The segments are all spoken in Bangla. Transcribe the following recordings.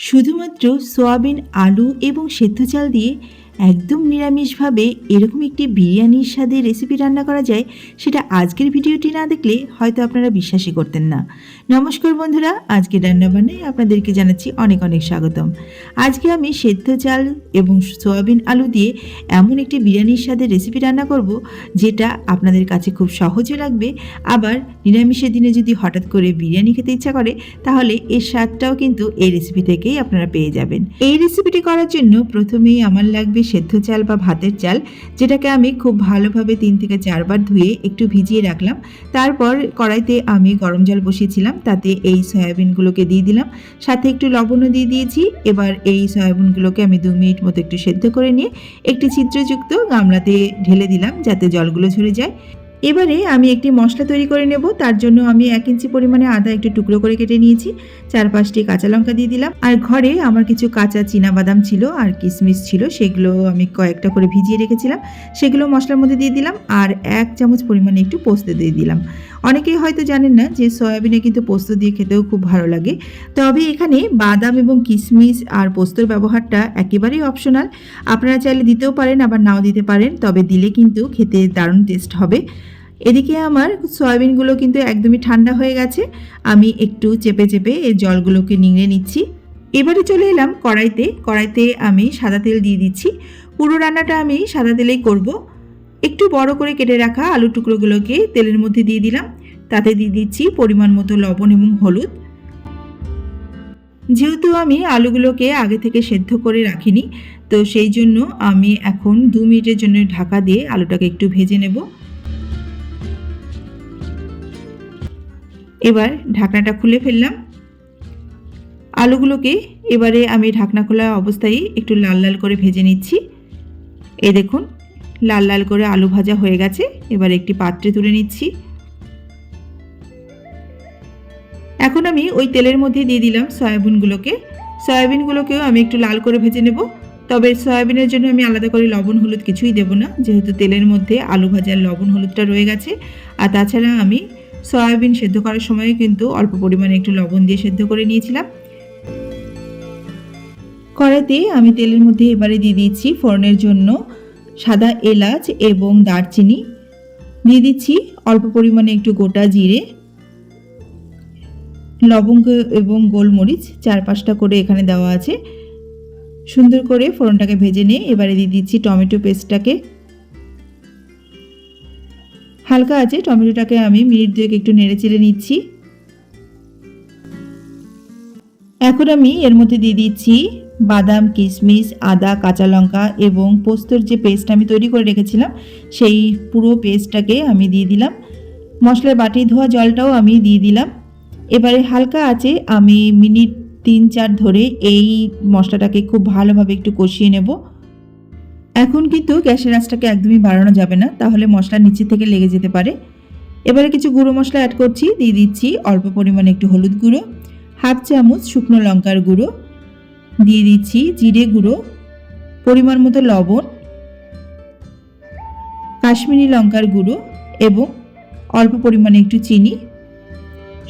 শুধুমাত্র সোয়াবিন আলু এবং সেদ্ধ চাল দিয়ে একদম নিরামিষভাবে এরকম একটি বিরিয়ানির স্বাদে রেসিপি রান্না করা যায়, সেটা আজকের ভিডিওটি না দেখলে হয়তো আপনারা বিশ্বাসই করতেন না। নমস্কার বন্ধুরা, আজকে রান্নাবান্নায় আপনাদেরকে জানাচ্ছি অনেক অনেক স্বাগতম। আজকে আমি সেদ্ধ চাল এবং সোয়াবিন আলু দিয়ে এমন একটি বিরিয়ানির স্বাদে রেসিপি রান্না করব, যেটা আপনাদের কাছে খুব সহজে লাগবে। আবার নিরামিষের দিনে যদি হঠাৎ করে বিরিয়ানি খেতে ইচ্ছা করে, তাহলে এর স্বাদটাও কিন্তু এই রেসিপি থেকেই আপনারা পেয়ে যাবেন। এই রেসিপিটি করার জন্য প্রথমেই আমার লাগবে সেদ্ধ চাল বা ভাতের চাল, যেটাকে আমি খুব ভালোভাবে তিন থেকে চারবার ধুয়ে একটু ভিজিয়ে রাখলাম। তারপর কড়াইতে আমি গরম জল বসিয়েছিলাম, তাতে এই সয়াবিনগুলোকে দিয়ে দিলাম। সাথে একটু লবণও দিয়ে দিয়েছি। এবার এই সয়াবিনগুলোকে আমি দু মিনিট মতো একটু সেদ্ধ করে নিয়ে একটি ছিদ্রযুক্ত গামলাতে ঢেলে দিলাম, যাতে জলগুলো ঝরে যায়। এবারে আমি একটি মশলা তৈরি করে নেব। তার জন্য আমি এক ইঞ্চি পরিমাণে আদা একটু টুকরো করে কেটে নিয়েছি। চার পাঁচটি কাঁচা লঙ্কা দিয়ে দিলাম। আর ঘরে আমার কিছু কাঁচা বাদাম ছিল আর কিশমিশ ছিল, সেগুলো আমি কয়েকটা করে ভিজিয়ে রেখেছিলাম। সেগুলো মশলার মধ্যে দিয়ে দিলাম। আর এক চামচ পরিমাণে একটু পোস্ত দিয়ে দিলাম। অনেকেই হয়তো জানেন না যে সয়াবিনে কিন্তু পোস্ত দিয়ে খেতেও খুব ভালো লাগে। তবে এখানে বাদাম এবং কিশমিশ আর পোস্তর ব্যবহারটা একেবারেই অপশনাল আপনারা চাইলে দিতেও পারেন, আবার নাও দিতে পারেন, তবে দিলে কিন্তু খেতে দারুণ টেস্ট হবে। এদিকে আমার সয়াবিনগুলো কিন্তু একদমই ঠান্ডা হয়ে গেছে। আমি একটু চেপে চেপে এই জলগুলোকে নিংড়ে নিচ্ছি। এবারে চলে এলাম কড়াইতে। কড়াইতে আমি সাদা তেল দিয়ে দিচ্ছি। পুরো রান্নাটা আমি সাদা তেলেই করব। একটু বড় করে কেটে রাখা আলু টুকরোগুলোকে তেলের মধ্যে দিয়ে দিলাম। তাতে দিয়ে দিচ্ছি পরিমাণ মতো লবণ এবং হলুদ। যেহেতু আমি আলুগুলোকে আগে থেকে সেদ্ধ করে রাখিনি, তো সেই জন্য আমি এখন দু মিনিটের জন্য ঢাকা দিয়ে আলুটাকে একটু ভেজে নেব। এবার ঢাকনাটা খুলে ফেললাম। আলুগুলোকে এবারে আমি ঢাকনা খোলা অবস্থায় একটু লাল লাল করে ভেজে নিচ্ছি। এ দেখুন লাল লাল করে আলু ভাজা হয়ে গেছে। এবার একটি পাত্রে তুলে নিচ্ছি। এখন আমি ওই তেলের মধ্যে দিয়ে দিলাম সয়াবিনগুলোকে। সয়াবিনগুলোকেও আমি একটু লাল করে ভেজে নেব। তবে সয়াবিনের জন্য আমি আলাদা করে লবণ, হলুদ কিছুই দেব না। যেহেতু তেলের মধ্যে আলু ভাজার লবণ, হলুদটা রয়ে গেছে। আর তাছাড়া আমি সয়াবিন সেদ্ধ করার সময় কিন্তু অল্প পরিমাণে একটু লবণ দিয়ে সেদ্ধ করে নিয়েছিলাম। কড়াইতে আমি তেলের মধ্যে এবারে দিয়ে দিচ্ছি ফোড়নের জন্য সাদা এলাচ এবং দারচিনি। দিয়ে দিচ্ছি অল্প পরিমাণে একটু গোটা জিরে, লবঙ্গ এবং গোলমরিচ, চার পাঁচটা করে এখানে দেওয়া আছে। সুন্দর করে ফোড়নটাকে ভেজে নিয়ে এবারে দিয়ে দিচ্ছি টমেটো পেস্টটাকে। হালকা আছে টমেটোটাকে আমি মিনিট দুয়েক একটু নেড়ে চেড়ে নিচ্ছি। এখন আমি এর মধ্যে দিয়ে দিচ্ছি বাদাম, কিশমিশ, আদা, কাঁচা লঙ্কা এবং পোস্তর যে পেস্ট আমি তৈরি করে রেখেছিলাম, সেই পুরো পেস্টটাকে আমি দিয়ে দিলাম। মশলার বাটি ধোয়া জলটাও আমি দিয়ে দিলাম। এবারে হালকা আছে আমি মিনিট তিন চার ধরে এই মশলাটাকে খুব ভালোভাবে একটু কষিয়ে নেব। এখন কিন্তু গ্যাসের আঁচটাকে একদমই বাড়ানো যাবে না, তাহলে মশলা নিচে থেকে লেগে যেতে পারে। এবারে কিছু গুঁড়ো মশলা অ্যাড করছি, দিয়ে দিচ্ছি অল্প পরিমাণে একটু হলুদ গুঁড়ো, হাফ চামচ শুকনো লঙ্কার গুঁড়ো দিয়ে দিচ্ছি জিরে গুঁড়ো, পরিমাণ মতো লবণ, কাশ্মীরি লঙ্কার গুঁড়ো এবং অল্প পরিমাণে একটু চিনি।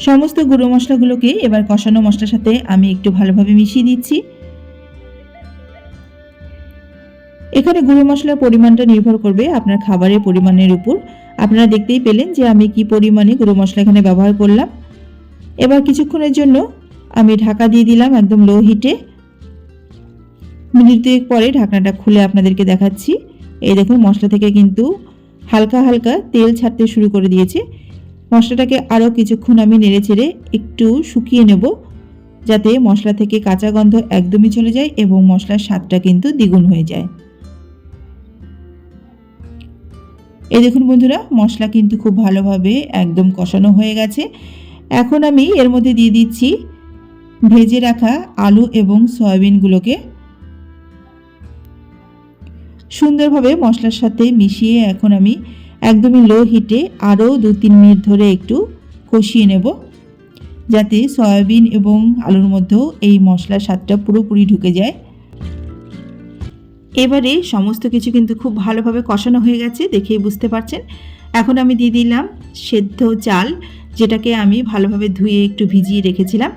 সমস্ত গুঁড়ো মশলাগুলোকে এবার কষানো মশলার সাথে আমি একটু ভালোভাবে মিশিয়ে দিচ্ছি। এখানে গুঁড়ো মশলার পরিমাণটা নির্ভর করবে আপনার খাবারের পরিমাণের উপর। আপনারা দেখতেই পেলেন যে আমি কি পরিমাণে গুঁড়ো মশলা এখানে ব্যবহার করলাম। এবার কিছুক্ষণের জন্য আমি ঢাকা দিয়ে দিলাম একদম লো হিটে মিনিট দুয়েক পরে ঢাকনাটা খুলে আপনাদেরকে দেখাচ্ছি। এই দেখুন, মশলা থেকে কিন্তু হালকা হালকা তেল ছাড়তে শুরু করে দিয়েছে। মশলাটাকে আরও কিছুক্ষণ আমি নেড়ে চেড়ে একটু শুকিয়ে নেব, যাতে মশলা থেকে কাঁচা গন্ধ একদমই চলে যায় এবং মশলার স্বাদটা কিন্তু দ্বিগুণ হয়ে যায়। এই দেখুন বন্ধুরা, মশলা কিন্তু খুব ভালোভাবে একদম কষানো হয়ে গেছে। এখন আমি এর মধ্যে দিয়ে দিচ্ছি ভেজে রাখা আলু এবং সয়াবিনগুলোকে সুন্দরভাবে মশলার সাথে মিশিয়ে এখন আমি একদমই লো হিটে আরও দু তিন মিনিট ধরে একটু কষিয়ে নেব, যাতে সয়াবিন এবং আলুর মধ্যেও এই মশলার স্বাদটা পুরোপুরি ঢুকে যায়। এবারে সমস্ত কিছু কিন্তু খুব ভালোভাবে কষানো হয়ে গেছে, দেখেই বুঝতে পারছেন। এখন আমি দিয়ে দিলাম সেদ্ধ চাল, যেটাকে আমি ভালোভাবে ধুয়ে একটু ভিজিয়ে রেখেছিলাম।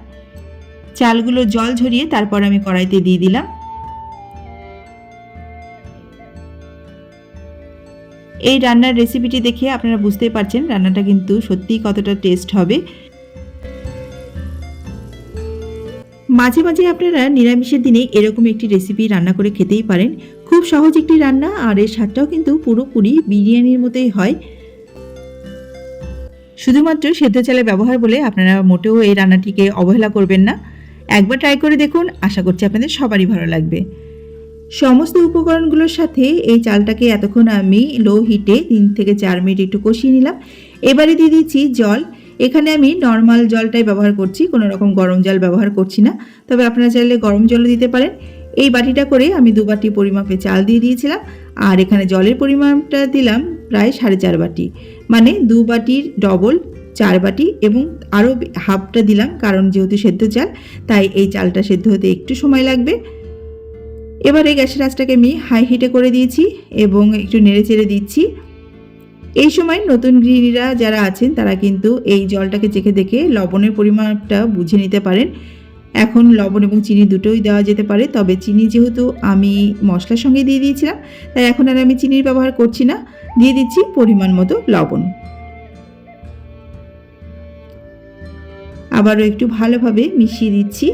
চালগুলো জল ঝরিয়ে তারপর আমি কড়াইতে দিয়ে দিলাম। এই রান্নার রেসিপিটি দেখে আপনারা বুঝতেই পারছেন রান্নাটা কিন্তু সত্যিই কতটা টেস্ট হবে। মাঝে মাঝে আপনারা নিরামিষের দিনে এরকম একটি রেসিপি রান্না করে খেতেই পারেন। খুব সহজ একটি রান্না আর এর স্বাদটাও কিন্তু পুরোপুরি বিরিয়ানির মতোই হয়। শুধুমাত্র সেদ্ধ চালের ব্যবহার বলে আপনারা মোটেও এই রান্নাটিকে অবহেলা করবেন না। একবার ট্রাই করে দেখুন, আশা করছি আপনাদের সবারই ভালো লাগবে। সমস্ত উপকরণগুলোর সাথে এই চালটাকে এতক্ষণ আমি লো হিটে তিন থেকে চার মিনিট একটু কষিয়ে নিলাম। এবারে দিয়ে দিচ্ছি জল। এখানে আমি নর্মাল জলটাই ব্যবহার করছি, কোনো রকম গরম জল ব্যবহার করছি না। তবে আপনারা চাইলে গরম জলও দিতে পারেন। এই বাটিটা করে আমি দু বাটি পরিমাপে চাল দিয়ে দিয়েছিলাম। আর এখানে জলের পরিমাণটা দিলাম প্রায় সাড়ে চার বাটি। মানে দু বাটির ডবল চার বাটি এবং আরও হাফটা দিলাম, কারণ যেহেতু সেদ্ধ চাল, তাই এই চালটা সেদ্ধ হতে একটু সময় লাগবে। এবারে গ্যাসের আঁচটাকে আমি হাই হিটে করে দিয়েছি এবং একটু নেড়ে চেড়ে দিচ্ছি। এই সময় নতুন গৃহিণীরা যারা আছেন, তারা কিন্তু এই জলটাকে চেখে দেখে লবণের পরিমাণটা বুঝে নিতে পারেন। এখন লবণ এবং চিনি দুটোই দেওয়া যেতে পারে, তবে চিনি যেহেতু আমি মশলার সঙ্গে দিয়ে দিয়েছিলাম, তাই এখন আর আমি চিনির ব্যবহার করছি না। দিয়ে দিচ্ছি পরিমাণ মতো লবণ। আবারও একটু ভালোভাবে মিশিয়ে দিচ্ছি।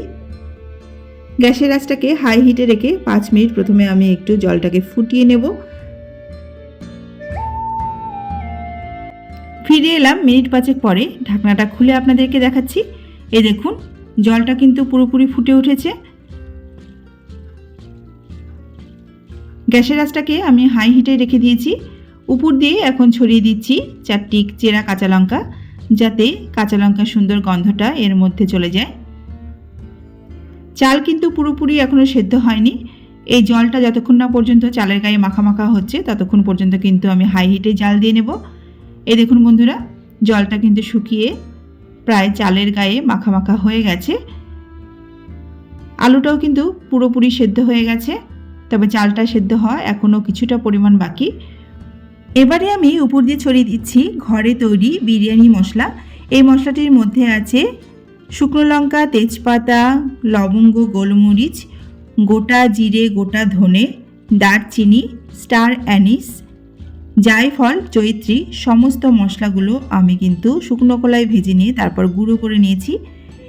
গ্যাসের আঁচটাকে হাই হিটে রেখে পাঁচ মিনিট প্রথমে আমি একটু জলটাকে ফুটিয়ে নেব। ফিরে এলাম মিনিট পাঁচেক পরে। ঢাকনাটা খুলে আপনাদেরকে দেখাচ্ছি। এ দেখুন, জলটা কিন্তু পুরোপুরি ফুটে উঠেছে। গ্যাসের আঁচটাকে আমি হাই হিটে রেখে দিয়েছি। উপর দিয়ে এখন ছড়িয়ে দিচ্ছি চারটি চেরা কাঁচা লঙ্কা, যাতে কাঁচা লঙ্কার সুন্দর গন্ধটা এর মধ্যে চলে যায়। চাল কিন্তু পুরোপুরি এখনও সেদ্ধ হয়নি। এই জলটা যতক্ষণ না পর্যন্ত চালের গায়ে মাখা মাখা হচ্ছে, ততক্ষণ পর্যন্ত কিন্তু আমি হাই হিটে জাল দিয়ে নেব। এই দেখুন বন্ধুরা, জলটা কিন্তু শুকিয়ে প্রায় চালের গায়ে মাখা মাখা হয়ে গেছে। আলুটাও কিন্তু পুরোপুরি সেদ্ধ হয়ে গেছে, তবে চালটা সেদ্ধ হওয়া এখনও কিছুটা পরিমাণ বাকি। এবারে আমি উপর দিয়ে ছড়িয়ে দিচ্ছি ঘরে তৈরি বিরিয়ানি মশলা। এই মশলাটির মধ্যে আছে শুকনো লঙ্কা, তেজপাতা, লবঙ্গ, গোলমরিচ, গোটা জিরে, গোটা ধনে, দারচিনি, স্টার অ্যানিস, জায়ফল, চৈত্রী, সমস্ত মশলাগুলো আমি কিন্তু শুকনো কলায় ভেজে নিয়ে তারপর গুঁড়ো করে নিয়েছি।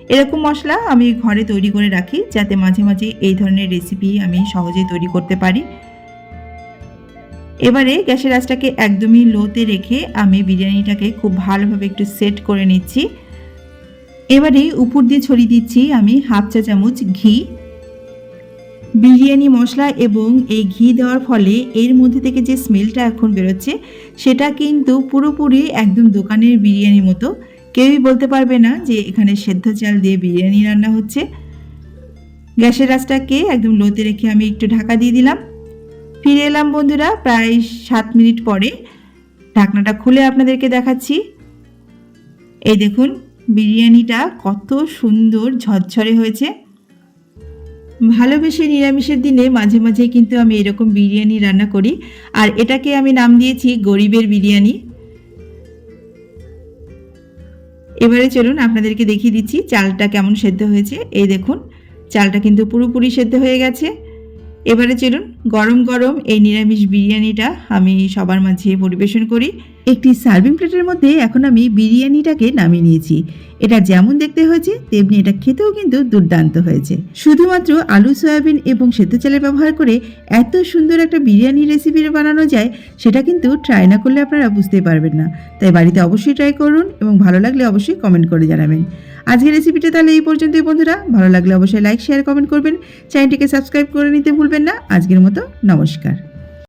এরকম মশলা আমি ঘরে তৈরি করে রাখি যাতে মাঝে মাঝে এই ধরনের রেসিপি আমি সহজেই তৈরি করতে পারি। এবারে গ্যাসের আঁচটাকে একদমই লোতে রেখে আমি বিরিয়ানিটাকে খুব ভালোভাবে একটু সেট করে নিচ্ছি। এবারে উপর দিয়ে ছড়িয়ে দিচ্ছি আমি হাফ চা চামচ ঘি। বিরিয়ানি মশলা এবং এই ঘি দেওয়ার ফলে এর মধ্যে থেকে যে স্মেলটা এখন বেরোচ্ছে, সেটা কিন্তু পুরোপুরি একদম দোকানের বিরিয়ানির মতো। কেউই বলতে পারবে না যে এখানে সেদ্ধ চাল দিয়ে বিরিয়ানি রান্না হচ্ছে। গ্যাসের রাসটাকে একদম লোতে রেখে আমি একটু ঢাকা দিয়ে দিলাম। ফিরে এলাম বন্ধুরা প্রায় সাত মিনিট পরে। ঢাকনাটা খুলে আপনাদেরকে দেখাচ্ছি। এই দেখুন বিরিয়ানিটা কত সুন্দর ঝরঝরে হয়েছে। ভালোবেসে নিরামিষের দিনে মাঝে মাঝে কিন্তু আমি এরকম বিরিয়ানি রান্না করি। আর এটাকে আমি নাম দিয়েছি গরিবের বিরিয়ানি। এবারে চলুন আপনাদেরকে দেখিয়ে দিচ্ছি চালটা কেমন সেদ্ধ হয়েছে। এই দেখুন, চালটা কিন্তু পুরোপুরি সেদ্ধ হয়ে গেছে। এবারে চলুন গরম গরম এই নিরামিষ বিরিয়ানিটা আমি সবার মাঝে পরিবেশন করি। একটি সার্ভিং প্লেটের মধ্যে এখন আমি বিরিয়ানিটাকে নামিয়ে নিয়েছি। এটা যেমন দেখতে হয়েছে, তেমনি এটা খেতেও কিন্তু দুর্দান্ত হয়েছে। শুধুমাত্র আলু, সয়াবিন এবং সেদ্ধ চালের ব্যবহার করে এত সুন্দর একটা বিরিয়ানি রেসিপি বানানো যায়, সেটা কিন্তু ট্রাই না করলে আপনারা বুঝতে পারবেন না। তাই বাড়িতে অবশ্যই ট্রাই করুন এবং ভালো লাগলে অবশ্যই কমেন্ট করে জানাবেন। আজকের রেসিপিটা তাহলে এই পর্যন্তই বন্ধুরা। ভালো লাগলে অবশ্যই লাইক শেয়ার কমেন্ট করবেন। চ্যানেলটিকে সাবস্ক্রাইব করে নিতে ভুলবেন না। আজকের মতো নমস্কার।